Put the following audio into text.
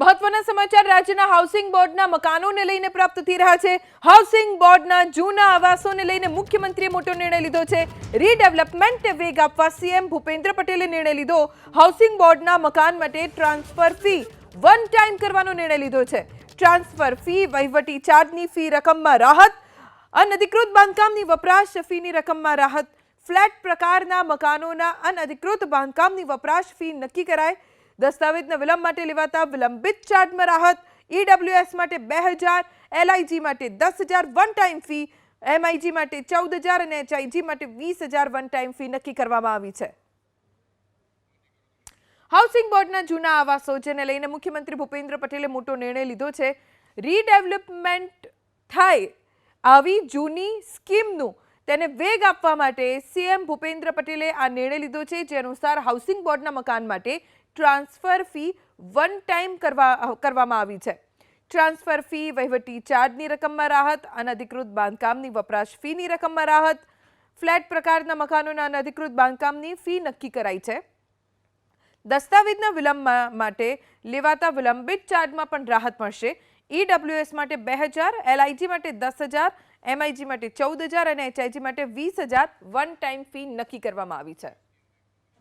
મહત્વના સમાચાર, રાજ્યના હાઉસિંગ બોર્ડના મકાનોને લઈને પ્રાપ્ત થઈ રહ્યા છે. હાઉસિંગ બોર્ડના જૂના આવાસોને લઈને મુખ્યમંત્રીએ મોટો નિર્ણય લીધો છે. રીડેવલપમેન્ટને વેગ આપવા સીએમ ભૂપેન્દ્ર પટેલે નિર્ણય લીધો. હાઉસિંગ બોર્ડના મકાન માટે ટ્રાન્સફર ફી વન ટાઈમ કરવાનો નિર્ણય લીધો છે. ટ્રાન્સફર ફી વહીવટી ચાર્જની ફી રકમમાં રાહત અનધિકૃત બાંધકામની વપરાશ ફીની રકમમાં રાહત. ફ્લેટ પ્રકારના મકાનોના અનધિકૃત બાંધકામની વપરાશ ફી નક્કી કરાય. દસ્તાવેજના વિલંબ માટે લેવાતા વિલંબિત ચાર્જમાં રાહત ઈડબ્લ્યુએસ માટે બે હજાર એલઆઈજી માટે દસ હજાર વન ટાઈમ ફી એમઆઈજી માટે ચૌદ હજાર અને એચઆઈજી માટે વીસ હજાર વન ટાઈમ ફી નક્કી કરવામાં આવી છે. હાઉસિંગ બોર્ડના જૂના આવાસો જેને લઈને મુખ્યમંત્રી ભૂપેન્દ્ર પટેલે મોટો નિર્ણય લીધો છે રીડેવલપમેન્ટ થાય આવી જૂની સ્કીમનું તેને વેગ આપવા માટે સીએમ ભૂપેન્દ્ર પટેલે આ નિર્ણય લીધો છે, જે અનુસાર હાઉસિંગ બોર્ડના મકાન માટે ટ્રાન્સફર ફી વન ટાઈમ કરવા, કરવામાં આવી છે. ટ્રાન્સફર ફી વહીવટી ચાર્જની રકમમાં રાહત, અનધિકૃત બાંધકામની વપરાશ ફીની રકમમાં રાહત, ફ્લેટ પ્રકારના મકાનોના અનધિકૃત બાંધકામની ફી નક્કી કરાઈ છે. દસ્તાવેજના વિલંબ માટે લેવાતા વિલંબિત ચાર્જમાં પણ રાહત મળશે. ઈડબ્લ્યુએસ માટે બે હજાર એલઆઈજી માટે દસ હજાર એમઆઈજી માટે ચૌદ હજાર અને એચઆઈજી માટે વીસ હજાર વન ટાઈમ ફી નક્કી કરવામાં આવી છે.